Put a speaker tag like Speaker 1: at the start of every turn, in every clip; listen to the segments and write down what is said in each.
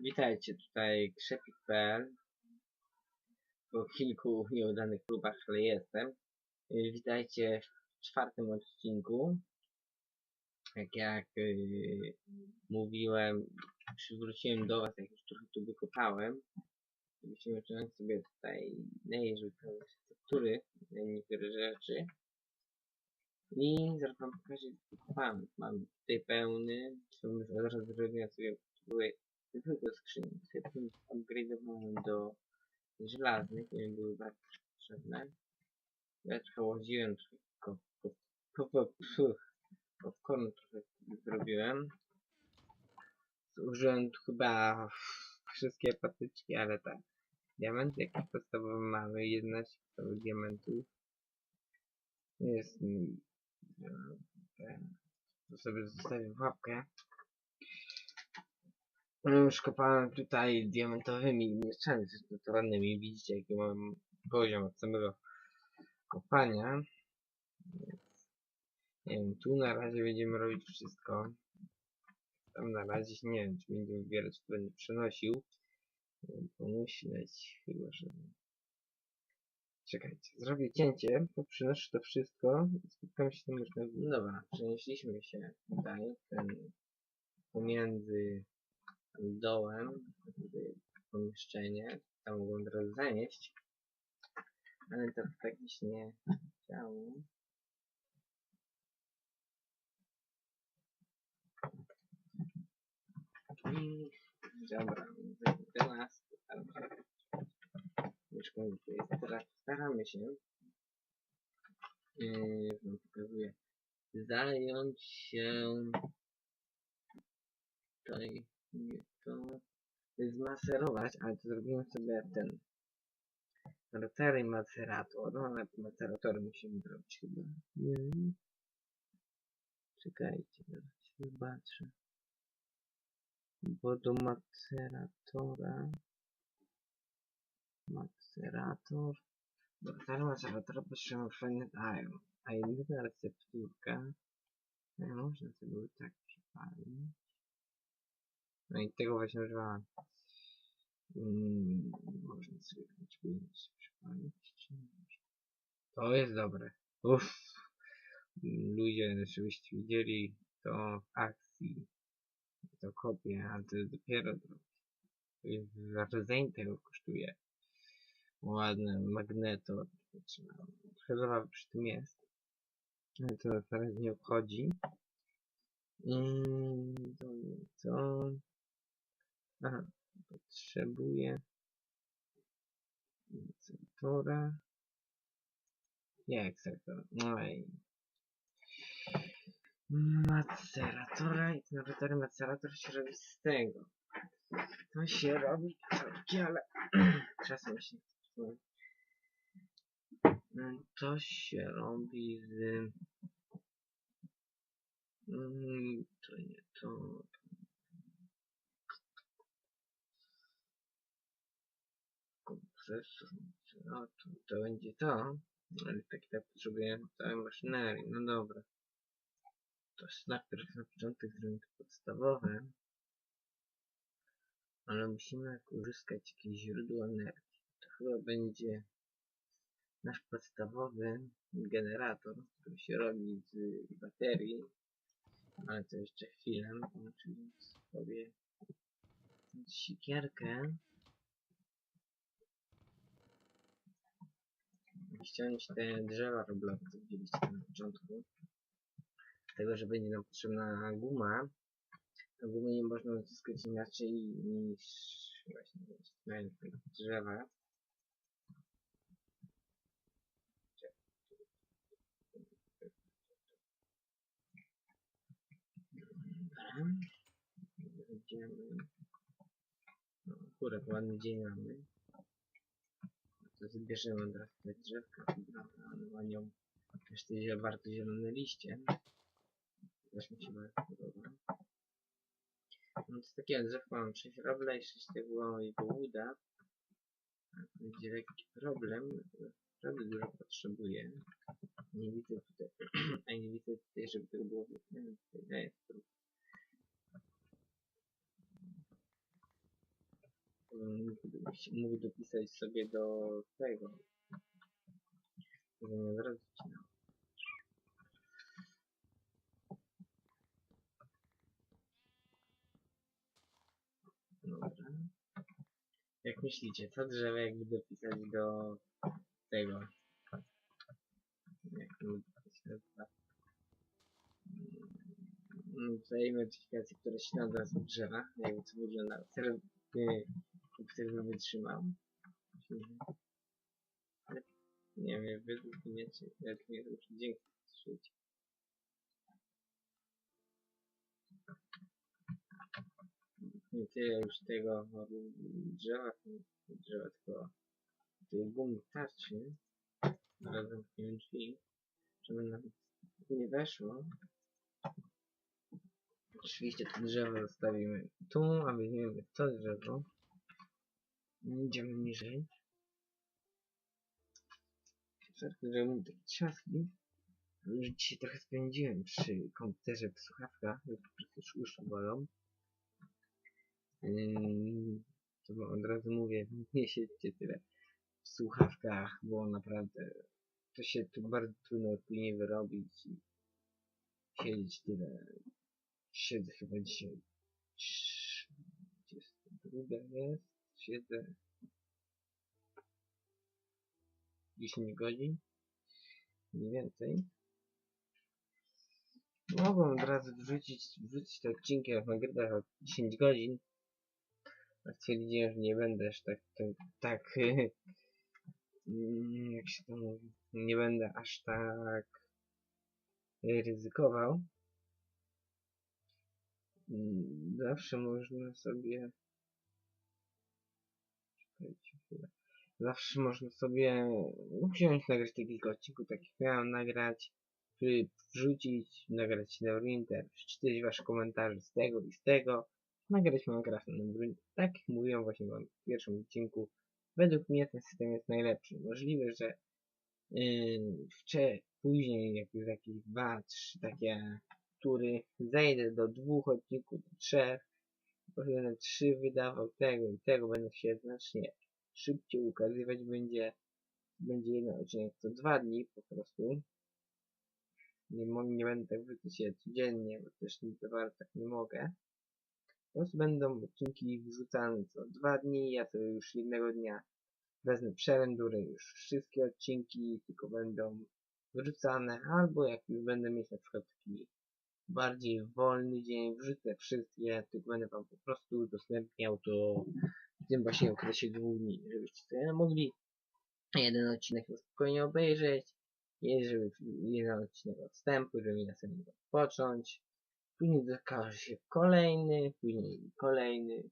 Speaker 1: Witajcie, tutaj Krzepik.pl Po kilku nieudanych próbach, ale jestem. Y, Witajcie w czwartym odcinku. Jak jak yy, mówiłem, przywróciłem do was, jak już trochę tu wykopałem. Żebyście zaczynać sobie tutaj najrzeć struktury, niektóre rzeczy. I zaraz wam pokażę, wykopałem. Mam tutaj pełny, od razu zrobiłem sobie były tylko skrzyni. Sobie potem upgrade'owałem do żelaznych, nie były bardzo potrzebne. Ja trochę łodziłem, trochę popcornu trochę zrobiłem. Zużyłem tu chyba wszystkie patyczki, ale tak. Diamenty jakieś podstawowe mamy, 11 podstawowych diamentów. Jest. To sobie zostawię łapkę. No już kopałem tutaj diamentowymi mieczami naturalnymi. Widzicie jaki mam poziom od samego kopania. Nie wiem, tu na razie będziemy robić wszystko. Tam na razie nie wiem, czy będzie wybierać, czy będę przenosił. Pomyśleć chyba, że... Czekajcie, zrobię cięcie, to przynoszę to wszystko i spotkamy się tam już na... No dobra, przenieśliśmy się tutaj, ten pomiędzy dołem pomieszczenie, tam mogłem teraz zanieść, ale to tak mi się nie chciało. I dobra, teraz teraz staramy się. Yy, wam pokazuję. Zająć się tutaj to zmaserować, ale to zrobiłem sobie ten rotery macerator, no ale maceratory musimy zrobić chyba. Nie wiem. Czekajcie, zaraz zobaczę. Bo do maceratora macerator do rotery maceratora potrzebujemy fajny iron. A jedyna recepturka no, można sobie tak przypalić. No i tego właśnie używałem. Mm, można sobie coś przypalić, nie? To jest dobre. Uff. Ludzie, żebyście widzieli to w akcji. To kopię, a to dopiero rdzeń tego kosztuje. Ładne magneto. Trochę zabawy przy tym jest. Ale to teraz nie obchodzi. I to co? Aha, potrzebuję sektora. Nie, sektora. No i maceratora i rotory macerator się robi z tego. To się robi czorki, ale czasem się to się robi z mm, to nie to kompresor no to, to będzie to. Ale tak tak potrzebuję całej maszynerii no dobra. To jest najpierw na początek zrobimy podstawowe. Ale musimy uzyskać jakieś źródło energii. To chyba będzie nasz podstawowy generator, który się robi z baterii, ale to jeszcze chwilę, czyli sobie sikierkę ściąć te drzewa robloty, co widzieliście na początku tego, że będzie nam potrzebna guma a gumy nie można uzyskać inaczej niż właśnie mając drzewa. No, akurat ładny dzień mamy. To zbierzemy od razu te drzewka. Też te bardzo zielone liście. Też mi się bardzo podoba. No to takie drzewko, mam 6 robla i 6 tego jego łuda. Będzie lekki problem. Naprawdę dużo potrzebuję. Nie widzę tutaj, a nie widzę tutaj, żeby tego było wytnięte. Tutaj jest mm, gdybyś mógł dopisać sobie do tego. Razu no. Dobra. Jak myślicie, co drzewo jakby dopisać do tego? Jak to się nazywa? Mm, Tutaj modyfikacje, które się z drzewa, jakby to wygląda. Teraz y, komputer by wytrzymał. Nie wiem, mnie, czy jak mnie ruszy dzięki. Nie tyle już tego drzewa, drzewa tylko tej gumy tarczy. Zaraz zamkniemy drzwi, żeby nam nie weszło. Oczywiście to drzewo zostawimy tu, a weźmiemy to drzewo. Idziemy niżej. Zrobimy takie trzaski. Już dzisiaj trochę spędziłem przy komputerze w słuchawkach, już po prostu już uszy bolą. Yy, to od razu mówię, nie siedźcie tyle w słuchawkach, bo naprawdę to się tu bardzo trudno później wyrobić i siedzieć tyle. Siedzę chyba dzisiaj 32 jest, siedzę 10 godzin, mniej więcej. Mogłem od razu wrzucić, wrzucić te odcinki jak o 10 godzin. A stwierdziłem, że nie będę aż tak, tak, tak jak się to mówi, nie będę aż tak ryzykował. Mm, Zawsze można sobie Zawsze można sobie wziąć, nagrać te kilka odcinków, takich miałem nagrać, wry- wrzucić, nagrać Neverwinter, przeczytać wasze komentarze z tego i z tego, nagrać Minecraft na Neverwinter. Tak jak mówiłem właśnie wam w pierwszym odcinku, według mnie ten system jest najlepszy. Możliwe, że yy, wcze- później, jak już jakieś dwa, trzy takie tury, zejdę do dwóch odcinków, do trzech, będę trzy wydawał tego i tego, będę się znacznie szybciej ukazywać będzie będzie jeden odcinek co dwa dni po prostu. Nie, nie będę tak wrzucać je codziennie, bo też nie za bardzo tak nie mogę. Po prostu będą odcinki wrzucane co dwa dni, ja sobie już jednego dnia wezmę przerendury już wszystkie odcinki, tylko będą wrzucane, albo jak już będę mieć na przykład taki bardziej wolny dzień, wrzucę wszystkie, tylko będę wam po prostu udostępniał to w tym właśnie okresie dwóch dni, żebyście sobie mogli jeden odcinek spokojnie obejrzeć, żeby jeden odcinek odstępu, żeby mógł odpocząć, później zakaże się kolejny, później kolejny,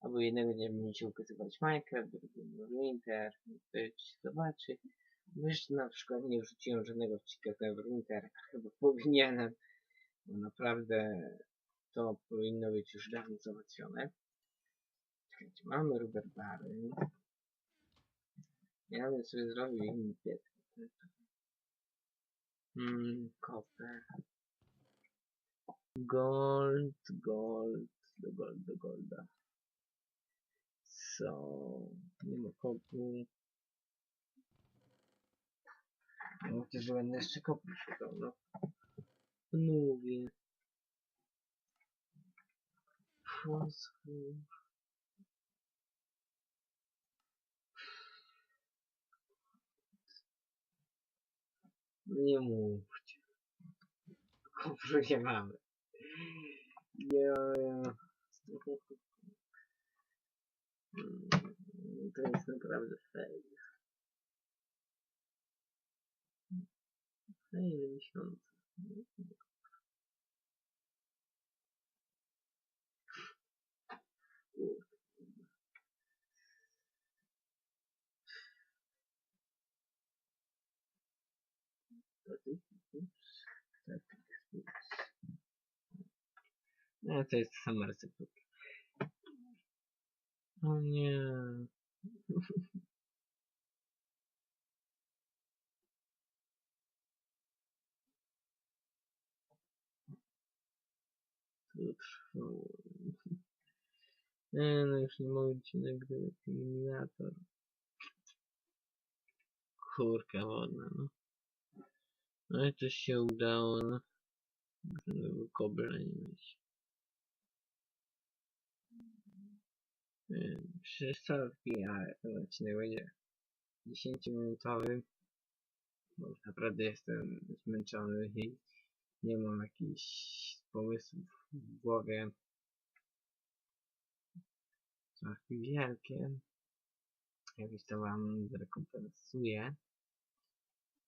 Speaker 1: albo jednego dnia będziecie ukazywać Minecraft, drugiego Winter, ktoś zobaczy. Jeszcze na przykład nie wrzuciłem żadnego odcinka z Neverwinter, chyba powinienem, bo naprawdę to powinno być już dawno załatwione. Czekajcie, mamy Rubber Bary. Ja bym sobie zrobił inny piec. Hmm, koper. Gold, gold, do gold, do golda. Co? Nie ma kopu. Chociaż że będę jeszcze kopu szukał, no. Mówię. Fosfor. Nie mówcie. Kopru nie mamy. Nie. Mm, To jest naprawdę fail. Fail. Nah, to sama receptura. Nie, no już nie mogę ci nagrywać eliminator. Kurka wodna, no. No i coś się udało, no. Żadnego kobra nie mieć. Przystawki, ale ten odcinek będzie 10-minutowy. Bo naprawdę jestem zmęczony i nie mam jakichś pomysłów w głowie. Czaszki wielkie. Jakoś to wam zrekompensuję.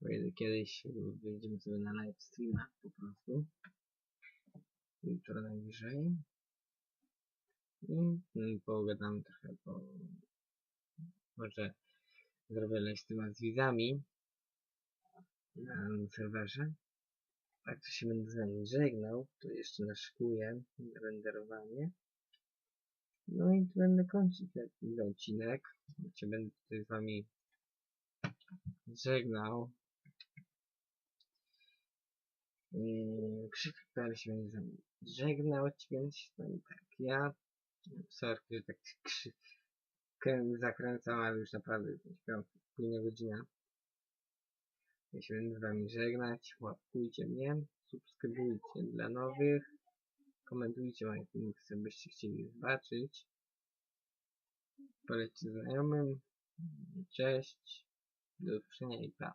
Speaker 1: Pojedę kiedyś, wyjdziemy sobie na live streama po prostu. Jutro najwyżej. I mm, pogadam trochę po... Może zrobię live streama z widzami na serwerze. Tak to się będę z wami żegnał. Tu jeszcze naszykuję renderowanie. No i będę kończyć ten odcinek. Cię będę tutaj z wami żegnał. Krzyk.pl się będzie z wami żegnał, więc tak. Ja sorki, że tak krzy... zakręcam, ale już naprawdę śpią późna godzina. Się będę z wami żegnać. Łapkujcie mnie, subskrybujcie dla nowych. Komentujcie moje filmiki, co byście chcieli zobaczyć. Polećcie znajomym. Cześć. Do usłyszenia i pa.